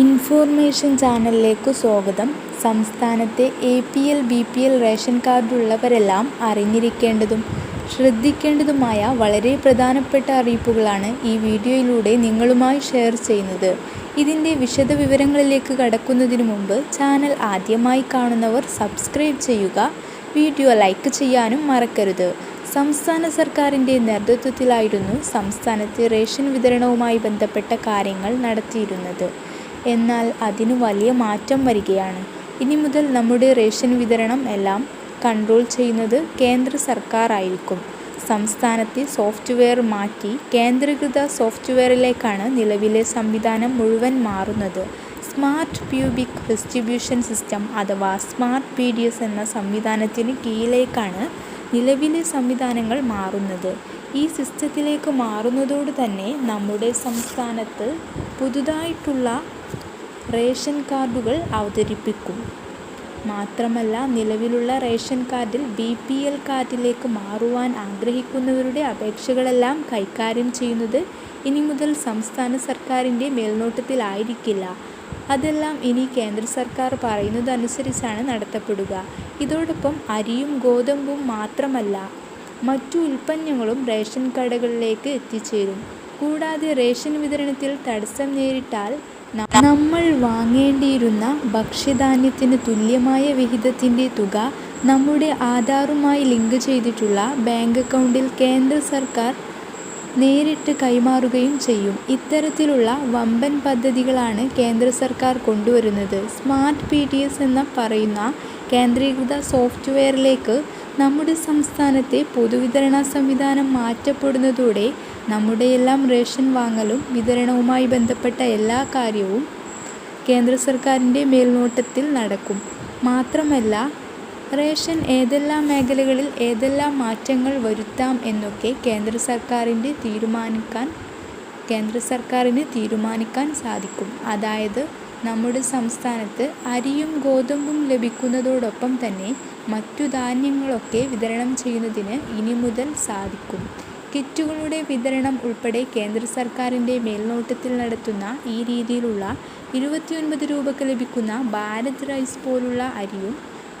Information ചാനലിലേക്ക് സ്വാഗതം. സംസ്ഥാനത്തെ A P L B P L ration കാർഡുള്ളവരെല്ലാം അറിഞ്ഞിരിക്കേണ്ടതും ശ്രദ്ധിക്കേണ്ടതുമായ വളരെ പ്രധാനപ്പെട്ട അറിയിപ്പുകളാണ് ഈ വീഡിയോയിലൂടെ നിങ്ങളുമായി ഷെയർ ചെയ്യുന്നത്. ഇതിന്റെ വിശദവിവരങ്ങളിലേക്ക് കടക്കുന്നതിന് മുമ്പ് ചാനൽ ആദ്യമായി കാണുന്നവർ സബ്സ്ക്രൈബ് ചെയ്യുക വീഡിയോ ലൈക്ക് ചെയ്യാനും മറക്കരുത്. സംസ്ഥാന സർക്കാരിന്റെ നേതൃത്വത്തിലായിരുന്നു സംസ്ഥാനത്തെ റേഷൻ വിതരണവുമായി ബന്ധപ്പെട്ട കാര്യങ്ങൾ നടത്തിയിരുന്നത്. എന്നാൽ അതിന് വലിയ മാറ്റം വരികയാണ്. ഇനി മുതൽ നമ്മുടെ റേഷൻ വിതരണം എല്ലാം കൺട്രോൾ ചെയ്യുന്നത് കേന്ദ്ര സർക്കാരായിരിക്കും സംസ്ഥാനത്തെ സോഫ്റ്റ്വെയർ മാറ്റി കേന്ദ്രീകൃത സോഫ്റ്റ്വെയറിലേക്കാണ് നിലവിലെ സംവിധാനം മുഴുവൻ മാറുന്നത്. സ്മാർട്ട് പ്യൂബിക് ഡിസ്ട്രിബ്യൂഷൻ സിസ്റ്റം അഥവാ സ്മാർട്ട് പി ഡി എസ് എന്ന സംവിധാനത്തിന് കീഴിലേക്കാണ് നിലവിലെ സംവിധാനങ്ങൾ മാറുന്നത്. ഈ സിസ്റ്റത്തിലേക്ക് മാറുന്നതോട് തന്നെ നമ്മുടെ സംസ്ഥാനത്ത് പുതുതായിട്ടുള്ള റേഷൻ കാർഡുകൾ അവതരിപ്പിക്കും. മാത്രമല്ല നിലവിലുള്ള റേഷൻ കാർഡിൽ ബി പി എൽ കാർഡിലേക്ക് മാറുവാൻ ആഗ്രഹിക്കുന്നവരുടെ അപേക്ഷകളെല്ലാം കൈകാര്യം ചെയ്യുന്നത് ഇനി മുതൽ സംസ്ഥാന സർക്കാരിന്റെ മേൽനോട്ടത്തിലായിരിക്കില്ല. അതെല്ലാം ഇനി കേന്ദ്ര സർക്കാർ പറയുന്നതനുസരിച്ചാണ് നടത്തപ്പെടുക. ഇതോടൊപ്പം അരിയും ഗോതമ്പും മാത്രമല്ല മറ്റു ഉൽപ്പന്നങ്ങളും റേഷൻ കടകളിലേക്ക് എത്തിച്ചേരും. കൂടാതെ റേഷൻ വിതരണത്തിൽ തടസ്സം നേരിട്ടാൽ നമ്മൾ വാങ്ങേണ്ടിയിരുന്ന ഭക്ഷ്യധാന്യത്തിന് തുല്യമായ വിഹിതത്തിന്റെ തുക നമ്മുടെ ആധാറുമായി ലിങ്ക് ചെയ്തിട്ടുള്ള ബാങ്ക് അക്കൗണ്ടിൽ കേന്ദ്ര സർക്കാർ നേരിട്ട് കൈമാറുകയും ചെയ്യും. ഇത്തരത്തിലുള്ള വമ്പൻ പദ്ധതികളാണ് കേന്ദ്ര സർക്കാർ കൊണ്ടുവരുന്നത്. സ്മാർട്ട് പി എന്ന പറയുന്ന കേന്ദ്രീകൃത സോഫ്റ്റ്വെയറിലേക്ക് നമ്മുടെ സംസ്ഥാനത്തെ പൊതുവിതരണ സംവിധാനം മാറ്റപ്പെടുന്നതോടെ നമ്മുടെ എല്ലാം റേഷൻ വാങ്ങലും വിതരണവുമായി ബന്ധപ്പെട്ട എല്ലാ കാര്യവും കേന്ദ്ര സർക്കാരിന്റെ മേൽനോട്ടത്തിൽ നടക്കും. മാത്രമല്ല റേഷൻ ഏതെല്ലാം മേഖലകളിൽ ഏതെല്ലാം മാറ്റങ്ങൾ വരുത്താം എന്നൊക്കെ കേന്ദ്ര സർക്കാരിന്റെ തീരുമാനിക്കാൻ കേന്ദ്ര സർക്കാരിന് തീരുമാനിക്കാൻ സാധിക്കും. അതായത് നമ്മുടെ സംസ്ഥാനത്ത് അരിയും ഗോതമ്പും ലഭിക്കുന്നതോടൊപ്പം തന്നെ മറ്റു ധാന്യങ്ങളൊക്കെ വിതരണം ചെയ്യുന്നതിന് ഇനി മുതൽ സാധിക്കും. കിറ്റുകളുടെ വിതരണം ഉൾപ്പെടെ കേന്ദ്ര സർക്കാരിന്റെ മേൽനോട്ടത്തിൽ നടത്തുന്ന ഈ രീതിയിലുള്ള ഇരുപത്തിയൊൻപത് രൂപക്ക് ലഭിക്കുന്ന ഭാരത് റൈസ് പോലുള്ള അരിയും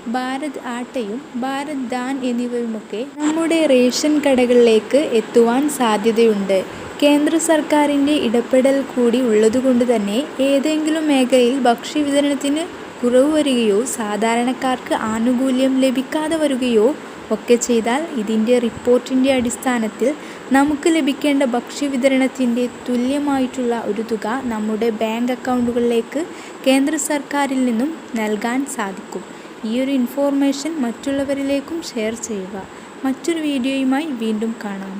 ഭാരത് ആട്ടയും ഭാരത് ദാൻ എന്നിവയുമൊക്കെ നമ്മുടെ റേഷൻ കടകളിലേക്ക് എത്തുവാൻ സാധ്യതയുണ്ട്. കേന്ദ്ര സർക്കാരിന്റെ ഇടപെടൽ കൂടി ഉള്ളതുകൊണ്ട് തന്നെ ഏതെങ്കിലും മേഖലയിൽ ഭക്ഷ്യവിതരണത്തിന് കുറവ് വരികയോ സാധാരണക്കാർക്ക് ആനുകൂല്യം ലഭിക്കാതെ വരികയോ ഒക്കെ ചെയ്താൽ ഇതിന്റെ റിപ്പോർട്ടിന്റെ അടിസ്ഥാനത്തിൽ നമുക്ക് ലഭിക്കേണ്ട ഭക്ഷ്യവിതരണത്തിന്റെ തുല്യമായിട്ടുള്ള ഒരു തുക നമ്മുടെ ബാങ്ക് അക്കൗണ്ടുകളിലേക്ക് കേന്ദ്ര സർക്കാരിൽ നിന്നും നൽകാൻ സാധിക്കും. ഈ ഒരു ഇൻഫോർമേഷൻ മറ്റുള്ളവരിലേക്കും ഷെയർ ചെയ്യുക. മറ്റൊരു വീഡിയോയുമായി വീണ്ടും കാണാം.